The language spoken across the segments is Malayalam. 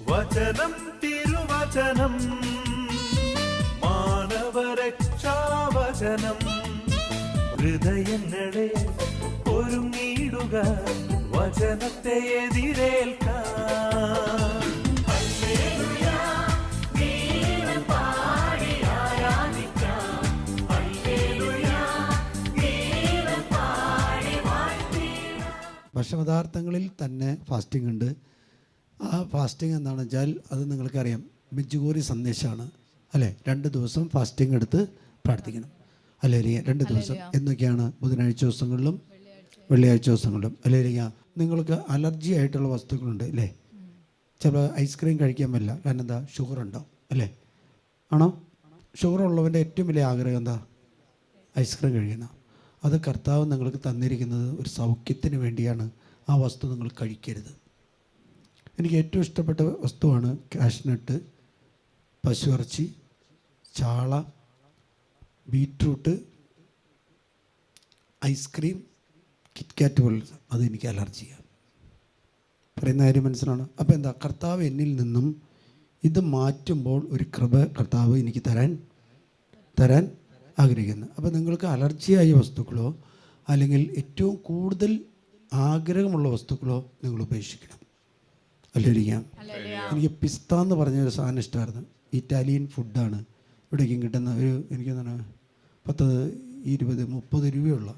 വചനം തിരുവചനം മാനവരക്ഷാവചനം. ഹൃദയങ്ങളെ ഒരുങ്ങിയിടുക വചനത്തെ എതിരേൽക്കാൻ. ഭക്ഷണപദാർത്ഥങ്ങളിൽ തന്നെ ഫാസ്റ്റിംഗ് ഉണ്ട്. ആ ഫാസ്റ്റിംഗ് എന്താണെന്ന് വെച്ചാൽ അത് നിങ്ങൾക്കറിയാം. മിജുഗോരി സന്ദേശമാണ് അല്ലേ? രണ്ട് ദിവസം ഫാസ്റ്റിംഗ് എടുത്ത് പ്രാർത്ഥിക്കണം. അല്ലേ ലിയ? രണ്ട് ദിവസം. എന്നൊക്കെയാണ് ബുധനാഴ്ച ദിവസങ്ങളിലും വെള്ളിയാഴ്ച ദിവസങ്ങളിലും. അല്ലേ ലിയ? നിങ്ങൾക്ക് അലർജി ആയിട്ടുള്ള വസ്തുക്കളുണ്ട് അല്ലേ? ചില ഐസ്ക്രീം കഴിക്കാൻ പറ്റില്ല. കാരണം എന്താ? ഷുഗർ ഉണ്ടാവും അല്ലേ? ആണോ? ഷുഗർ ഉള്ളവന്റെ ഏറ്റവും വലിയ ആഗ്രഹം എന്താ? ഐസ്ക്രീം കഴിക്കണം. അത് കർത്താവ് നിങ്ങൾക്ക് തന്നിരിക്കുന്നത് ഒരു സൗഖ്യത്തിന് വേണ്ടിയാണ് ആ വസ്തു നിങ്ങൾ കഴിക്കരുത്. എനിക്ക് ഏറ്റവും ഇഷ്ടപ്പെട്ട വസ്തുവാണ് കാഷ്നട്ട് പശുവിറച്ചി ചാള ബീറ്റ്റൂട്ട് ഐസ്ക്രീം കിറ്റ്കാറ്റ് പോലുള്ളത് അത് എനിക്ക് അലർജിയാണ്. പറയുന്ന കാര്യം മനസ്സിലാണ്? അപ്പോൾ എന്താ കർത്താവ് എന്നിൽ നിന്നും ഇത് മാറ്റുമ്പോൾ ഒരു കൃപ കർത്താവ് എനിക്ക് തരാൻ തരാൻ ആഗ്രഹിക്കുന്നു. അപ്പോൾ നിങ്ങൾക്ക് അലർജിയായ വസ്തുക്കളോ അല്ലെങ്കിൽ ഏറ്റവും കൂടുതൽ ആഗ്രഹമുള്ള വസ്തുക്കളോ നിങ്ങൾ ഉപേക്ഷിക്കണം. അല്ലിരിക്കാം എനിക്ക് പിസ്ത എന്ന് പറഞ്ഞ ഒരു സാധനം ഇഷ്ടമായിരുന്നു ഇറ്റാലിയൻ ഫുഡാണ്. ഇവിടേക്കും കിട്ടുന്ന ഒരു എനിക്ക് എന്താണ് പത്ത് ഇരുപത് മുപ്പത് രൂപയുള്ള.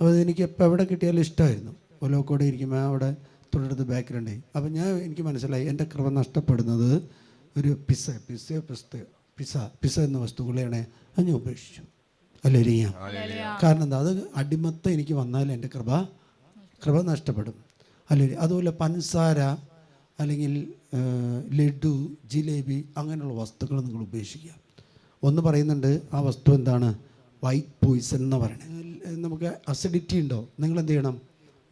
അപ്പോൾ എനിക്ക് എപ്പോൾ എവിടെ കിട്ടിയാലും ഇഷ്ടമായിരുന്നു ഒലോക്കോടെ ഇരിക്കുമ്പോൾ അവിടെ തൊട്ടടുത്ത് ബാക്കിലുണ്ടായി അപ്പം ഞാൻ എനിക്ക് മനസ്സിലായി എന്റെ കൃപ നഷ്ടപ്പെടുന്നത് ഒരു പിസ പിസ പിസ്ത പിസ പിസ എന്ന വസ്തുക്കളെയാണ് അത് ഞാൻ ഉപേക്ഷിച്ചു. അല്ല ഇരിക്കാം കാരണം എന്താ? അത് അടിമത്തം എനിക്ക് വന്നാൽ എന്റെ കൃപ കൃപ നഷ്ടപ്പെടും. അല്ലേ അതുപോലെ പഞ്ചസാര അല്ലെങ്കിൽ ലഡു ജിലേബി അങ്ങനെയുള്ള വസ്തുക്കൾ നിങ്ങൾ ഉപേക്ഷിക്കുക. ഒന്ന് പറയുന്നുണ്ട് ആ വസ്തു എന്താണ്? വൈറ്റ് പോയിസൺ എന്ന് പറയുന്നത്. നമുക്ക് അസിഡിറ്റി ഉണ്ടോ? നിങ്ങൾ എന്ത് ചെയ്യണം?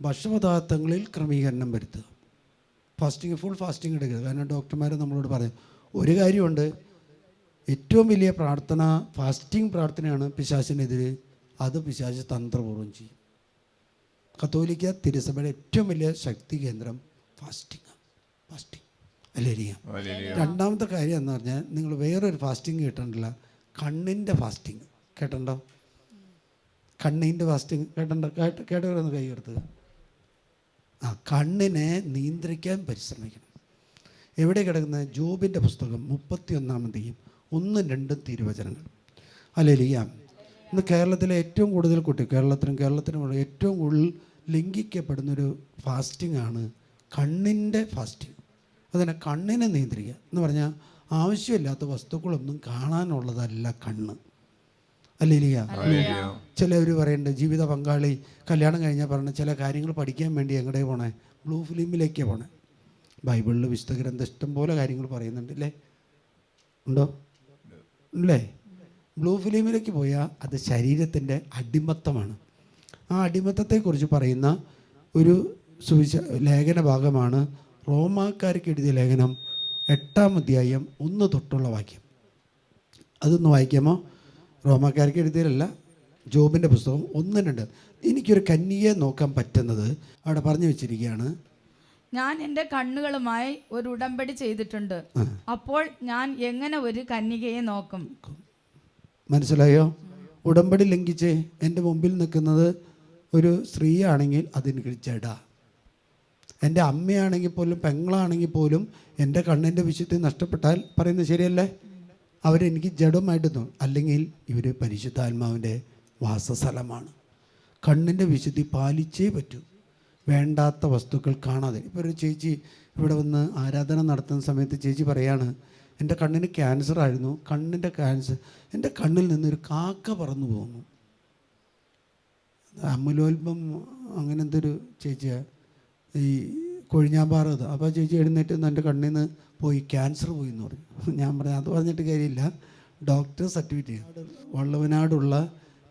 ഭക്ഷണപദാർത്ഥങ്ങളിൽ ക്രമീകരണം വരുത്തുക. ഫാസ്റ്റിംഗ് ഫുൾ ഫാസ്റ്റിംഗ് എടുക്കരുത് കാരണം ഡോക്ടർമാർ നമ്മളോട് പറയും ഒരു കാര്യമുണ്ട്. ഏറ്റവും വലിയ പ്രാർത്ഥന ഫാസ്റ്റിംഗ് പ്രാർത്ഥനയാണ് പിശാചിനെതിരെ. അത് പിശാച് തന്ത്രപൂർവം ചെയ്യും. കത്തോലിക്ക തിരുസഭയുടെ ഏറ്റവും വലിയ ശക്തി കേന്ദ്രം ഫാസ്റ്റിംഗ് ഫാസ്റ്റിംഗ്. അല്ലേ രണ്ടാമത്തെ കാര്യം എന്ന് പറഞ്ഞാൽ നിങ്ങൾ വേറൊരു ഫാസ്റ്റിംഗ് കേട്ടിട്ടില്ല കണ്ണിന്റെ ഫാസ്റ്റിംഗ്. കേട്ടിട്ടുണ്ടോ? കണ്ണിന്റെ ഫാസ്റ്റിംഗ്. കേട്ടിട്ടുണ്ടോ? കേട്ട് കേട്ടവരൊന്ന് കൈ ആ കണ്ണിനെ നിയന്ത്രിക്കാൻ പരിശ്രമിക്കണം. എവിടെ കിടക്കുന്ന? ജോബിന്റെ പുസ്തകം മുപ്പത്തി ഒന്നാമത്തെയും ഒന്നും രണ്ടും തിരുവചനങ്ങൾ. അല്ലേ ലിയാം ഇന്ന് കേരളത്തിലെ ഏറ്റവും കൂടുതൽ കുട്ടി കേരളത്തിനും കേരളത്തിനും ഏറ്റവും കൂടുതൽ ലംഘിക്കപ്പെടുന്നൊരു ഫാസ്റ്റിംഗ് ആണ് കണ്ണിന്റെ ഫാസ്റ്റിംഗ്. അതിനെ കണ്ണിനെ നിയന്ത്രിക്കുക. എന്ന് പറഞ്ഞാൽ ആവശ്യമില്ലാത്ത വസ്തുക്കളൊന്നും കാണാനുള്ളതല്ല കണ്ണ്. അല്ലേലിയ ചിലവർ പറയുന്നുണ്ട് ജീവിത പങ്കാളി കല്യാണം കഴിഞ്ഞാൽ പറഞ്ഞ ചില കാര്യങ്ങൾ പഠിക്കാൻ വേണ്ടി എങ്ങടേ പോണേ? ബ്ലൂ ഫിലിമിലേക്കാണ് പോണേ. ബൈബിളിൽ വിശുദ്ധ ഗ്രന്ഥം ഇഷ്ടം പോലെ കാര്യങ്ങൾ പറയുന്നുണ്ട് അല്ലേ ഉണ്ടോ? അല്ലേ ബ്ലൂ ഫിലിമിലേക്ക് പോയാൽ അത് ശരീരത്തിന്റെ അടിമത്തമാണ്. ആ അടിമത്തത്തെക്കുറിച്ച് പറയുന്ന ഒരു സുവിശ ലേഖന ഭാഗമാണ് റോമാക്കാർക്ക് എഴുതിയ ലേഖനം എട്ടാം അധ്യായം ഒന്ന് തൊട്ടുള്ള വാക്യം. അതൊന്ന് വായിക്കാമോ? റോമാക്കാർക്ക് എഴുതിയതല്ല ജോബിന്റെ പുസ്തകം ഒന്ന് രണ്ട്. എനിക്കൊരു കന്യയെ നോക്കാൻ പറ്റുന്നത് അവിടെ പറഞ്ഞു വെച്ചിരിക്കുകയാണ്. ഞാൻ എന്റെ കണ്ണുകളുമായി ഒരു ഉടമ്പടി ചെയ്തിട്ടുണ്ട്. അപ്പോൾ ഞാൻ എങ്ങനെ ഒരു കന്യകയെ നോക്കും? മനസ്സിലായോ? ഉടമ്പടി ലംഘിച്ച് എന്റെ മുമ്പിൽ നിൽക്കുന്നത് ഒരു സ്ത്രീയാണെങ്കിൽ അതിന് ജഡ എന്റെ അമ്മയാണെങ്കിൽ പോലും പെങ്ങളാണെങ്കിൽ പോലും എന്റെ കണ്ണിന്റെ വിശുദ്ധി നഷ്ടപ്പെട്ടാൽ പറയുന്നത് ശരിയല്ലേ? അവരെനിക്ക് ജഡമായിട്ട് തോന്നും. അല്ലെങ്കിൽ ഇവർ പരിശുദ്ധാത്മാവിന്റെ വാസസ്ഥലമാണ്. കണ്ണിന്റെ വിശുദ്ധി പാലിച്ചേ പറ്റൂ. വേണ്ടാത്ത വസ്തുക്കൾ കാണാതെ. ഇപ്പോൾ ഒരു ചേച്ചി ഇവിടെ വന്ന് ആരാധന നടത്തുന്ന സമയത്ത് ചേച്ചി പറയാണ് എന്റെ കണ്ണിന് ക്യാൻസർ ആയിരുന്നു. കണ്ണിന്റെ ക്യാൻസർ എന്റെ കണ്ണിൽ നിന്നൊരു കാക്ക പറന്നു പോകുന്നു. അമുലോൽപം അങ്ങനെ എന്തൊരു ചേച്ചിയാ? ഈ കൊഴിഞ്ഞാമ്പാറ അത്. അപ്പോൾ ചേച്ചി എഴുന്നേറ്റ് എന്റെ കണ്ണിൽ നിന്ന് പോയി ക്യാൻസർ പോയി എന്ന് പറഞ്ഞു. ഞാൻ പറഞ്ഞു അത് പറഞ്ഞിട്ട് കാര്യമില്ല. ഡോക്ടർ സർട്ടിഫിക്കറ്റ് വള്ളവനാടുള്ള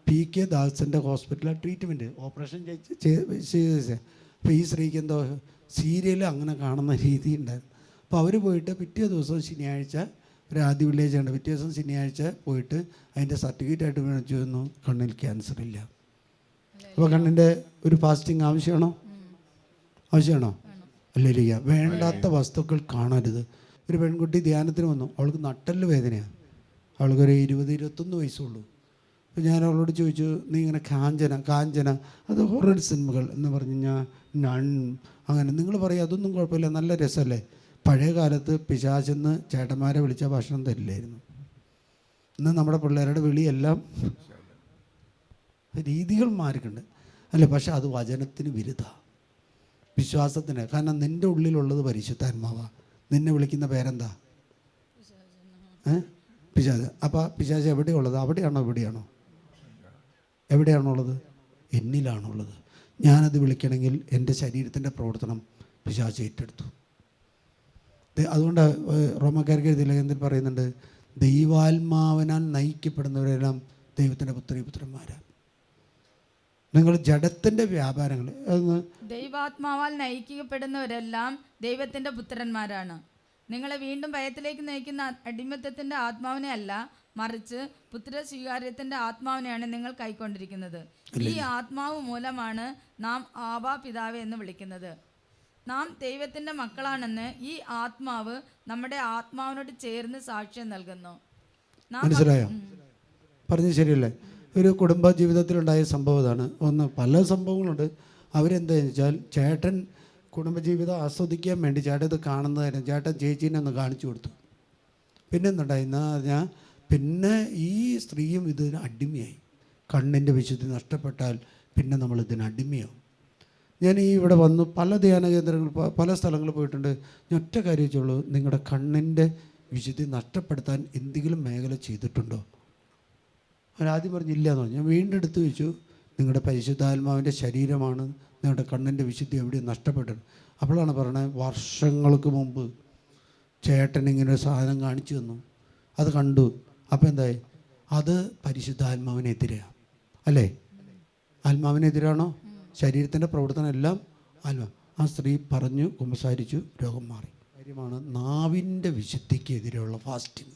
പി കെ ദാസന്റെ ഹോസ്പിറ്റലിലെ ട്രീറ്റ്മെന്റ് ഓപ്പറേഷൻ ചെയ്ത് അപ്പോൾ ഈ സ്ത്രീക്ക് എന്തോ സീരിയൽ അങ്ങനെ കാണുന്ന രീതി ഉണ്ടായിരുന്നു. അപ്പോൾ അവർ പോയിട്ട് പിറ്റേ ദിവസം ശനിയാഴ്ച ഒരു ആദ്യ വില്ലേജ് ഉണ്ട് പിറ്റേ ദിവസം ശനിയാഴ്ച പോയിട്ട് അതിന്റെ സർട്ടിഫിക്കറ്റ് ആയിട്ട് മേടിച്ചു തന്നു കണ്ണിൽ ക്യാൻസർ ഇല്ല. അപ്പോൾ കണ്ണിന്റെ ഒരു ഫാസ്റ്റിംഗ് ആവശ്യമാണോ? ആവശ്യമാണോ? അല്ലേലിയ വേണ്ടാത്ത വസ്തുക്കൾ കാണരുത്. ഒരു പെൺകുട്ടി ധ്യാനത്തിന് വന്നു. അവൾക്ക് നട്ടൽ വേദനയാണ് അവൾക്കൊരു ഇരുപത് ഇരുപത്തൊന്ന് വയസ്സുള്ളൂ. അപ്പോൾ ഞാൻ അവളോട് ചോദിച്ചു നീ ഇങ്ങനെ കാഞ്ചന കാഞ്ചന അത് ഹൊറർ സിനിമകൾ എന്ന് പറഞ്ഞു കഴിഞ്ഞാൽ നൺ അങ്ങനെ നിങ്ങൾ പറയും അതൊന്നും കുഴപ്പമില്ല നല്ല രസമല്ലേ? പഴയ കാലത്ത് പിശാചെന്ന് ചേട്ടന്മാരെ വിളിച്ച ഭക്ഷണം തരില്ലായിരുന്നു. ഇന്ന് നമ്മുടെ പിള്ളേരുടെ വിളിയെല്ലാം രീതികൾ മാറിയിട്ടുണ്ട്. അല്ല പക്ഷെ അത് വചനത്തിന് വിരുദ്ധ. വിശ്വാസത്തിന്. കാരണം നിന്റെ ഉള്ളിലുള്ളത് പരിശുദ്ധാത്മാവാണ് നിന്നെ വിളിക്കുന്ന പേരെന്താ? ഏ? പിശാച്. അപ്പോൾ പിശാജ് എവിടെയുള്ളത്? അവിടെയാണോ എവിടെയാണോ എവിടെയാണോ ഉള്ളത് എന്നിലാണുള്ളത്. ഞാനത് വിളിക്കണമെങ്കിൽ എന്റെ ശരീരത്തിന്റെ പ്രവർത്തനം പിശാജ് ഏറ്റെടുത്തു. അതുകൊണ്ട് റോമക്കാർക്ക് എഴുതിയ ലേഖനത്തിൽ പറയുന്നുണ്ട്? ദൈവാത്മാവിനാൽ നയിക്കപ്പെടുന്നവരെല്ലാം ദൈവത്തിന്റെ പുത്രി പുത്രന്മാരാണ്. നിങ്ങൾ ജഡത്തിന്റെ വ്യാപാരങ്ങൾ. ദൈവാത്മാവാൽ നയിക്കപ്പെടുന്നവരെല്ലാം ദൈവത്തിന്റെ പുത്രന്മാരാണ്. നിങ്ങളെ വീണ്ടും ഭയത്തിലേക്ക് നയിക്കുന്ന അടിമത്തത്തിന്റെ ആത്മാവിനെ അല്ല മറിച്ച് പുത്ര സ്വീകാര്യത്തിന്റെ ആത്മാവിനെയാണ് നിങ്ങൾ കൈക്കൊണ്ടിരിക്കുന്നത്. ഈ ആത്മാവ് മൂലമാണ് നാം ആബാ പിതാവ് എന്ന് വിളിക്കുന്നത്. നാം ദൈവത്തിന്റെ മക്കളാണെന്ന് ഈ ആത്മാവ് നമ്മുടെ ആത്മാവിനോട് ചേർന്ന് സാക്ഷ്യം നൽകുന്നു. മനസ്സിലായോ? പറഞ്ഞു ശരിയല്ലേ? ഒരു കുടുംബ ജീവിതത്തിലുണ്ടായ സംഭവം ഇതാണ് ഒന്ന് പല സംഭവങ്ങളുണ്ട്. അവരെന്താണെന്ന് വെച്ചാൽ ചേട്ടൻ കുടുംബജീവിതം ആസ്വദിക്കാൻ വേണ്ടി ചേട്ടൻ ഇത് കാണുന്നതായിരുന്നു. ചേട്ടൻ ചേച്ചീനെ ഒന്ന് കാണിച്ചു കൊടുത്തു. പിന്നെ എന്തുണ്ടായി ഞാൻ പിന്നെ ഈ സ്ത്രീയും ഇതിന് അടിമയായി. കണ്ണിന്റെ വിശുദ്ധി നഷ്ടപ്പെട്ടാൽ പിന്നെ നമ്മൾ ഇതിന് അടിമയാവും. ഞാൻ ഈ ഇവിടെ വന്നു പല ധ്യാന കേന്ദ്രങ്ങൾ പല സ്ഥലങ്ങളിൽ പോയിട്ടുണ്ട്. ഞാൻ ഒറ്റ കാര്യം വെച്ചുള്ളൂ നിങ്ങളുടെ കണ്ണിന്റെ വിശുദ്ധി നഷ്ടപ്പെടുത്താൻ എന്തെങ്കിലും മേഖല ചെയ്തിട്ടുണ്ടോ? അവൻ ആദ്യം പറഞ്ഞില്ല എന്ന് പറഞ്ഞു. ഞാൻ വീണ്ടും എടുത്ത് വെച്ചു നിങ്ങളുടെ പരിശുദ്ധാത്മാവിന്റെ ശരീരമാണ്. നിങ്ങളുടെ കണ്ണിന്റെ വിശുദ്ധി എവിടെയും നഷ്ടപ്പെട്ടത് അപ്പോഴാണ് പറയണത് വർഷങ്ങൾക്ക് മുമ്പ് ചേട്ടൻ ഇങ്ങനെ ഒരു സാധനം കാണിച്ചു തന്നു. അത് കണ്ടു. അപ്പോൾ എന്തായി? അത് പരിശുദ്ധാത്മാവിനെതിരെയാണ് അല്ലേ? ആത്മാവിനെതിരാണോ? ശരീരത്തിന്റെ പ്രവർത്തനം എല്ലാം ആത്മാ. ആ സ്ത്രീ പറഞ്ഞു കുമ്പസാരിച്ചു രോഗം മാറി. കാര്യമാണ് നാവിന്റെ വിശുദ്ധിക്ക് എതിരെയുള്ള ഫാസ്റ്റിംഗ്.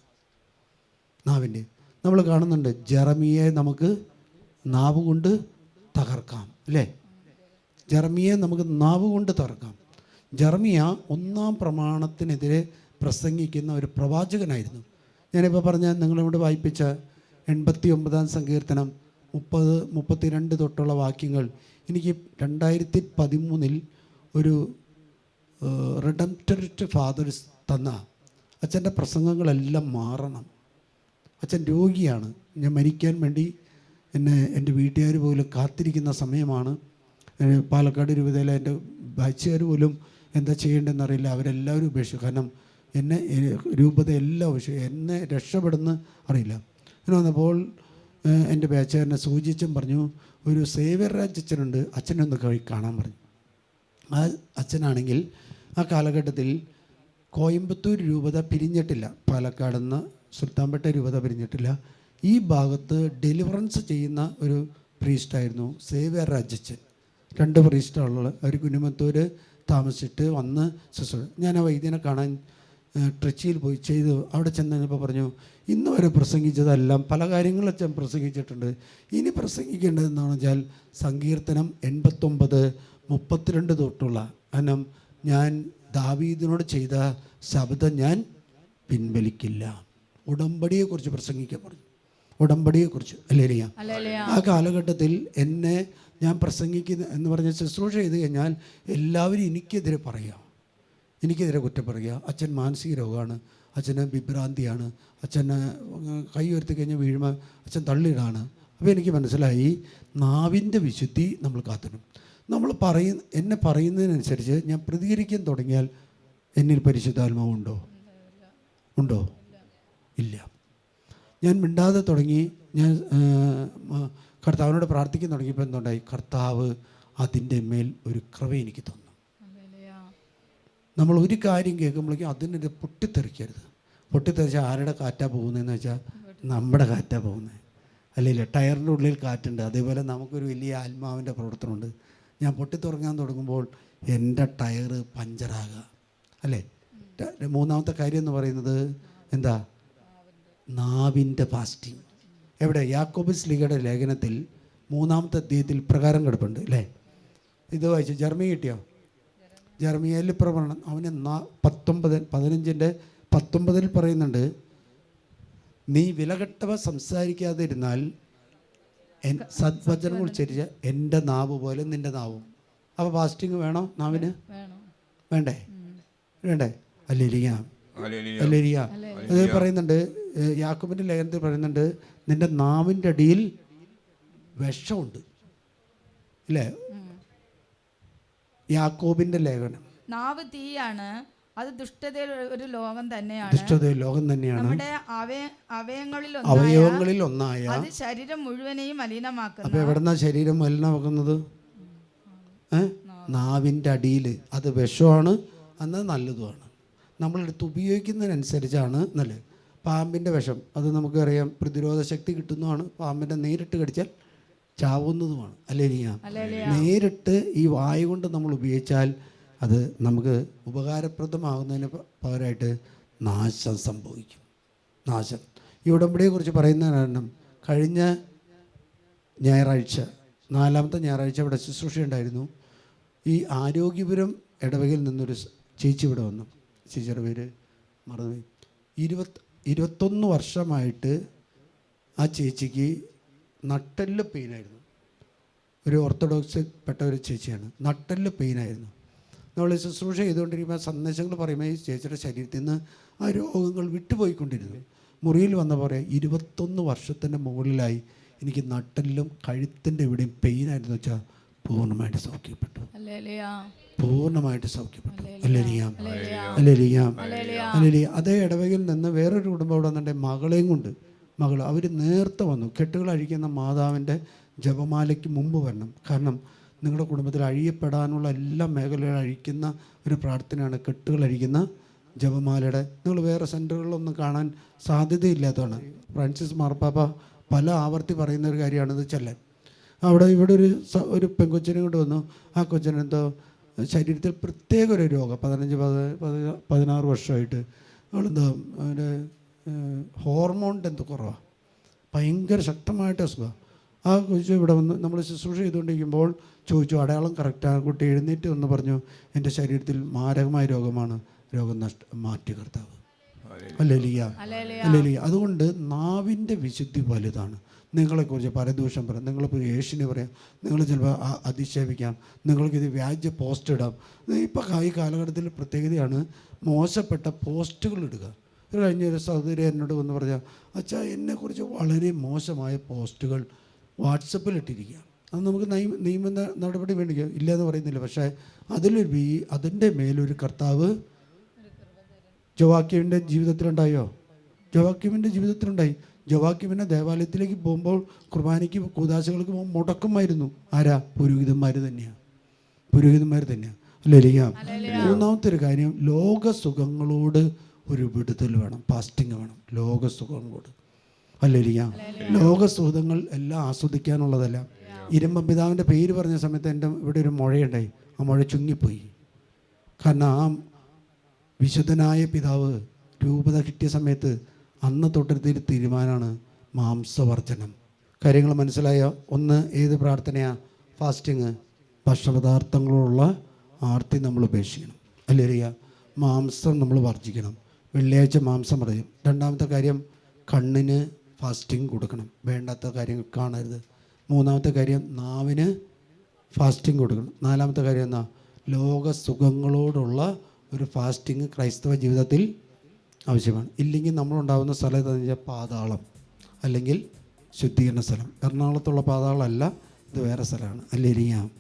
നാവിന്റെ നമ്മൾ കാണുന്നുണ്ട് ജെറമിയെ നമുക്ക് നാവ് കൊണ്ട് തകർക്കാം അല്ലേ? ജെറമിയെ നമുക്ക് നാവ് കൊണ്ട് തകർക്കാം. ജെറമിയ ഒന്നാം പ്രമാണത്തിനെതിരെ പ്രസംഗിക്കുന്ന ഒരു പ്രവാചകനായിരുന്നു. ഞാനിപ്പോൾ പറഞ്ഞ നിങ്ങളിവിടെ വായിപ്പിച്ച എൺപത്തി ഒമ്പതാം സങ്കീർത്തനം മുപ്പത് മുപ്പത്തിരണ്ട് തൊട്ടുള്ള വാക്യങ്ങൾ എനിക്ക് രണ്ടായിരത്തി പതിമൂന്നിൽ ഒരു റിഡംറ്ററിറ്റ് ഫാദേഴ്സ് തന്ന. അച്ഛന്റെ പ്രസംഗങ്ങളെല്ലാം മാറണം. അച്ഛൻ രോഗിയാണ്. ഞാൻ മരിക്കാൻ വേണ്ടി എന്നെ എന്റെ വീട്ടുകാർ പോലും കാത്തിരിക്കുന്ന സമയമാണ്. പാലക്കാട് രൂപതയിലെ എന്റെ ബാച്ചുകാർ പോലും എന്താ ചെയ്യേണ്ടതെന്ന് അറിയില്ല അവരെല്ലാവരും ഉപേക്ഷിച്ചു. കാരണം എന്നെ രൂപത എല്ലാം ഉപേക്ഷിച്ചു. എന്നെ രക്ഷപ്പെടുന്ന അറിയില്ല. അങ്ങനെ വന്നപ്പോൾ എന്റെ ബാച്ചുകാരനെ സൂചിച്ചും പറഞ്ഞു ഒരു സേവ്യരാജ് അച്ഛനുണ്ട്. അച്ഛനെ ഒന്ന് കഴി കാണാൻ പറഞ്ഞു. ആ അച്ഛനാണെങ്കിൽ ആ കാലഘട്ടത്തിൽ കോയമ്പത്തൂർ രൂപത പിരിഞ്ഞിട്ടില്ല. പാലക്കാട് നിന്ന് സുൽത്താൻപേട്ട രൂപത പിരിഞ്ഞിട്ടില്ല. ഈ ഭാഗത്ത് ഡെലിവറൻസ് ചെയ്യുന്ന ഒരു പ്രീസ്റ്റായിരുന്നു സേവ്യർ രാജച്ചൻ. രണ്ട് പ്രീസ്റ്റാണുള്ളത് അവർ കുഞ്ഞുമത്തൂർ താമസിച്ചിട്ട് വന്ന് ശുശ്രൂഷ ഞാൻ ആ വൈദ്യനെ കാണാൻ ട്രിച്ചിയിൽ പോയി ചെയ്തു. അവിടെ ചെന്ന് കഴിഞ്ഞപ്പോൾ പറഞ്ഞു ഇന്ന് വരെ പ്രസംഗിച്ചതെല്ലാം പല കാര്യങ്ങളും ഞാൻ പ്രസംഗിച്ചിട്ടുണ്ട്. ഇനി പ്രസംഗിക്കേണ്ടതെന്നാണെന്ന് വെച്ചാൽ സങ്കീർത്തനം എൺപത്തൊമ്പത് മുപ്പത്തിരണ്ട് തൊട്ടുള്ള കാരണം ഞാൻ ദാവീദിനോട് ചെയ്ത ശബ്ദം ഞാൻ പിൻവലിക്കില്ല. ഉടമ്പടിയെക്കുറിച്ച് പ്രസംഗിക്കാൻ പറഞ്ഞു ഉടമ്പടിയെക്കുറിച്ച്. അല്ലേ ലിയ? അല്ലേലിയ. ആ കാലഘട്ടത്തിൽ എന്നെ ഞാൻ പ്രസംഗിക്കുന്ന എന്ന് പറഞ്ഞ ശുശ്രൂഷ ചെയ്ത് കഴിഞ്ഞാൽ എല്ലാവരും എനിക്കെതിരെ പറയുക എനിക്കെതിരെ കുറ്റം പറയുക അച്ഛൻ മാനസിക രോഗമാണ് അച്ഛന് വിഭ്രാന്തിയാണ്. അച്ഛന് കൈ ഉയർത്തി കഴിഞ്ഞ് വീഴുമ്പോൾ അച്ഛൻ തള്ളിയിടാണ്. അപ്പോൾ എനിക്ക് മനസ്സിലായി നാവിന്റെ വിശുദ്ധി നമ്മൾ കാത്തണം നമ്മൾ പറയ എന്നെ പറയുന്നതിനനുസരിച്ച് ഞാൻ പ്രതികരിക്കാൻ തുടങ്ങിയാൽ എന്നിൽ പരിശുദ്ധാത്മാവ് ഉണ്ടോ? ഉണ്ടോ? ഇല്ല. ഞാൻ മിണ്ടാതെ തുടങ്ങി ഞാൻ കർത്താവിനോട് പ്രാർത്ഥിക്കാൻ തുടങ്ങിയപ്പോൾ എന്തുണ്ടായി? കർത്താവ് അതിന്റെ മേൽ ഒരു കൃപ എനിക്ക് തന്നു. നമ്മൾ ഒരു കാര്യം കേൾക്കുമ്പോഴേക്കും അതിനൊരു പൊട്ടിത്തെറിക്കരുത്. പൊട്ടിത്തെറിച്ചാൽ ആരുടെ കാറ്റാ പോകുന്നതെന്ന് വെച്ചാൽ നമ്മുടെ കാറ്റാ പോകുന്നത് അല്ലില്ല ടയറിന്റെ ഉള്ളിൽ കാറ്റുണ്ട്. അതേപോലെ നമുക്കൊരു വലിയ ആത്മാവിന്റെ പ്രവർത്തനമുണ്ട്. ഞാൻ പൊട്ടിത്തുറങ്ങാൻ തുടങ്ങുമ്പോൾ എന്റെ ടയറ് പഞ്ചറാകുക അല്ലേ? മൂന്നാമത്തെ കാര്യം എന്ന് പറയുന്നത് എന്താ? നാവിന്റെ ഫാസ്റ്റിംഗ് എവിടെ? യാക്കോബിസ് ലീഗയുടെ ലേഖനത്തിൽ മൂന്നാമത്തെ അധ്യായത്തിൽ പ്രകാരം കിടപ്പുണ്ട് അല്ലേ? ഇത് വായിച്ചു? ജർമ്മി കിട്ടിയോ? ജർമ്മിയയിൽ പ്രവണം അവന് നാ പത്തൊമ്പത് പതിനഞ്ചിന്റെ പത്തൊമ്പതിൽ പറയുന്നുണ്ട് നീ വിലകെട്ടവ സംസാരിക്കാതിരുന്നാൽ എൻ സദ്വചനം ഉച്ചരിച്ച എന്റെ നാവ് പോലെ നിന്റെ നാവും. അപ്പോൾ ഫാസ്റ്റിംഗ് വേണോ നാവിന്? വേണം. വേണ്ടേ? വേണ്ടേ? അല്ലിരിക്ക അല്ലിരിക്ക അത് പറയുന്നുണ്ട് യാക്കോബിന്റെ ലേഖനത്തിൽ പറയുന്നുണ്ട് നിന്റെ നാവിന്റെ അടിയിൽ വിഷമുണ്ട്. ഇല്ലേ? യാക്കോബിന്റെ ലേഖനം. നാവ് തീയാണ് അത് ദുഷ്ടതയുടെ ഒരു ലോകം തന്നെയാണ്. ദുഷ്ടത ലോകം തന്നെയാണ്. നമ്മുടെ അവയവങ്ങളിൽ ഒന്നായ അത് ശരീരം മുഴുവനെയും മലിനമാക്കുന്നു അപ്പൊ എവിടെന്നാ ശരീരം മലിനമാക്കുന്നത്? നാവിന്റെ നാവിന്റെ അടിയിൽ. അത് വിഷമാണ് എന്നാൽ നല്ലതുമാണ്. നമ്മളെടുത്ത് ഉപയോഗിക്കുന്നതിനനുസരിച്ചാണ് നല്ലത്. പാമ്പിന്റെ വിഷം അത് നമുക്കറിയാം പ്രതിരോധ ശക്തി കിട്ടുന്നതാണ്. പാമ്പിന്റെ നേരിട്ട് കടിച്ചാൽ ചാവുന്നതുമാണ്. അല്ലേ നേരിട്ട് ഈ വായു കൊണ്ട് നമ്മൾ ഉപയോഗിച്ചാൽ അത് നമുക്ക് ഉപകാരപ്രദമാകുന്നതിന് പകരമായിട്ട് നാശം സംഭവിക്കും. നാശം. ഈ ഉടമ്പടിയെക്കുറിച്ച് പറയുന്ന കാരണം കഴിഞ്ഞ ഞായറാഴ്ച നാലാമത്തെ ഞായറാഴ്ച ഇവിടെ ശുശ്രൂഷ ഉണ്ടായിരുന്നു ഈ ആരോഗ്യപുരം ഇടവകയിൽ നിന്നൊരു ചേച്ചി ഇവിടെ വന്നു. ചേച്ചിയുടെ പേര് മറന്നു ഇരുപത്തി ഇരുപത്തൊന്ന് വർഷമായിട്ട് ആ ചേച്ചിക്ക് നട്ടെല്ല് പെയിനായിരുന്നു ഒരു ഓർത്തഡോക്സ് പെട്ട ഒരു ചേച്ചിയാണ്. നട്ടെല്ല് പെയിനായിരുന്നു നമ്മൾ ശുശ്രൂഷ ചെയ്തുകൊണ്ടിരിക്കുമ്പോൾ സന്ദേശങ്ങൾ പറയുമ്പോൾ ഈ ചേച്ചിയുടെ ശരീരത്തിൽ നിന്ന് ആ രോഗങ്ങൾ വിട്ടുപോയിക്കൊണ്ടിരുന്നു. മുറിയിൽ വന്ന പറയാം ഇരുപത്തൊന്ന് വർഷത്തിന്റെ മുകളിലായി എനിക്ക് നട്ടെല്ലും കഴുത്തിന്റെ ഇവിടെയും പെയിനായിരുന്നു വെച്ചാൽ പൂർണമായിട്ട് സൗഖ്യപ്പെട്ടു. ഹല്ലേലൂയ. പൂർണമായിട്ട് സൗഖ്യപ്പെട്ടു. അല്ലേലിയാം. അല്ലേലിയാം. അല്ലേലിയ. അതേ ഇടവകയിൽ നിന്ന് വേറൊരു കുടുംബം അവിടെ വന്നിട്ട് മകളെയും കൊണ്ട് മകൾ അവർ നേരത്തെ വന്നു. കെട്ടുകൾ അഴിക്കുന്ന മാതാവിന്റെ ജപമാലയ്ക്ക് മുമ്പ് വരണം. കാരണം നിങ്ങളുടെ കുടുംബത്തിൽ അഴിയപ്പെടാനുള്ള എല്ലാ മേഖലകളും അഴിക്കുന്ന ഒരു പ്രാർത്ഥനയാണ് കെട്ടുകൾ അഴിക്കുന്ന ജപമാലയുടെ. നിങ്ങൾ വേറെ സെന്ററുകളിലൊന്നും കാണാൻ സാധ്യതയില്ലാത്തതാണ്. ഫ്രാൻസിസ് മാർപ്പാപ്പ പല ആവർത്തി പറയുന്ന ഒരു കാര്യമാണിത് ചെല്ലാൻ. അവിടെ ഇവിടെ ഒരു ഒരു പെൺകൊച്ചിനെ കൊണ്ട് വന്നു. ആ കൊച്ചിനെന്തോ ശരീരത്തിൽ പ്രത്യേക ഒരു രോഗം. പതിനഞ്ച് പത് പതി- പതിനാറ് വർഷമായിട്ട് അവളെന്താ അവന്റെ ഹോർമോണിന്റെ എന്ത് കുറവാണ് ഭയങ്കര ശക്തമായിട്ട് അസുഖമാണ് ആ കൊച്ചു ഇവിടെ വന്ന് നമ്മൾ ശുശ്രൂഷ ചെയ്തുകൊണ്ടിരിക്കുമ്പോൾ ചോദിച്ചു അടയാളം കറക്റ്റാണ് കുട്ടി എഴുന്നേറ്റ് വന്ന് പറഞ്ഞു എന്റെ ശരീരത്തിൽ മാരകമായ രോഗമാണ്. രോഗം നഷ്ട മാറ്റി കർത്താവ് അല്ലേ ലിയ അല്ലേ അതുകൊണ്ട് നാവിന്റെ വിശുദ്ധി വലുതാണ്. നിങ്ങളെക്കുറിച്ച് പരദൂഷം പറയാം. നിങ്ങളിപ്പോൾ യേശുവിനെ പറയാം. നിങ്ങൾ ചിലപ്പോൾ അതിക്ഷേപിക്കാം അധിക്ഷേപിക്കാം നിങ്ങൾക്കിത് വ്യാജ പോസ്റ്റ് ഇടാം. ഇപ്പോൾ ഈ കാലഘട്ടത്തിൽ പ്രത്യേകതയാണ് മോശപ്പെട്ട പോസ്റ്റുകൾ ഇടുക. ഒരു കഴിഞ്ഞ ഒരു സഹോദരി എന്നോട് വന്ന് പറഞ്ഞാൽ അച്ഛാ എന്നെക്കുറിച്ച് വളരെ മോശമായ പോസ്റ്റുകൾ വാട്സപ്പിൽ ഇട്ടിരിക്കുക അത് നമുക്ക് നിയമ നിയമ നടപടി വേണ്ടിക്കുക ഇല്ലയെന്ന് പറയുന്നില്ല. പക്ഷേ അതിലൊരു വീ അതിന്റെ മേലൊരു കർത്താവ് ജോവാക്യമിന്റെ ജീവിതത്തിലുണ്ടായോ? ജോവാക്യമിന്റെ ജീവിതത്തിലുണ്ടായി. ജോവാക്യമിനെ ദേവാലയത്തിലേക്ക് പോകുമ്പോൾ കുർബാനയ്ക്ക് കൂതാശകൾക്ക് പോകുമ്പോൾ മുടക്കമായിരുന്നു ആരാ? പുരോഹിതന്മാർ തന്നെയാണ് പുരോഹിതന്മാർ തന്നെയാണ് അല്ലേ മൂന്നാമത്തെ ഒരു കാര്യം ലോകസുഖങ്ങളോട് ഒരു വിടുതൽ വേണം. ഫാസ്റ്റിംഗ് വേണം. ലോകസുഖങ്ങളോട്. അല്ലേ ലോകസുഖങ്ങൾ എല്ലാം ആസ്വദിക്കാനുള്ളതല്ല. ഇരുമ്പം പിതാവിന്റെ പേര് പറഞ്ഞ സമയത്ത് എന്റെ ഇവിടെ ഒരു മുഴയുണ്ടായി. ആ മുഴ ചുങ്ങിപ്പോയി. കാരണം ആ വിശുദ്ധനായ പിതാവ് രൂപത കിട്ടിയ സമയത്ത് അന്ന് തൊട്ടെടുത്തൊരു തീരുമാനമാണ് മാംസവർജനം. കാര്യങ്ങൾ മനസ്സിലായ ഒന്ന് ഏത് പ്രാർത്ഥനയാണ് ഫാസ്റ്റിങ് ഭക്ഷണപദാർത്ഥങ്ങളുള്ള ആർത്തി നമ്മൾ ഉപേക്ഷിക്കണം. അല്ലേ മാംസം നമ്മൾ വർജിക്കണം. വെള്ളിയാഴ്ച മാംസം പറയും രണ്ടാമത്തെ കാര്യം കണ്ണിന് ഫാസ്റ്റിംഗ് കൊടുക്കണം. വേണ്ടാത്ത കാര്യങ്ങൾ കാണരുത്. മൂന്നാമത്തെ കാര്യം നാവിന് ഫാസ്റ്റിംഗ് കൊടുക്കണം. നാലാമത്തെ കാര്യം എന്നാ ലോക സുഖങ്ങളോടുള്ള ഒരു ഫാസ്റ്റിംഗ് ക്രൈസ്തവ ജീവിതത്തിൽ ആവശ്യമാണ്. ഇല്ലെങ്കിൽ നമ്മളുണ്ടാകുന്ന സ്ഥലം എന്താണെന്ന് വെച്ചാൽ പാതാളം അല്ലെങ്കിൽ ശുദ്ധീകരണ സ്ഥലം. എറണാകുളത്തുള്ള പാതാളമല്ല ഇത് വേറെ സ്ഥലമാണ്. അല്ലേരിയാം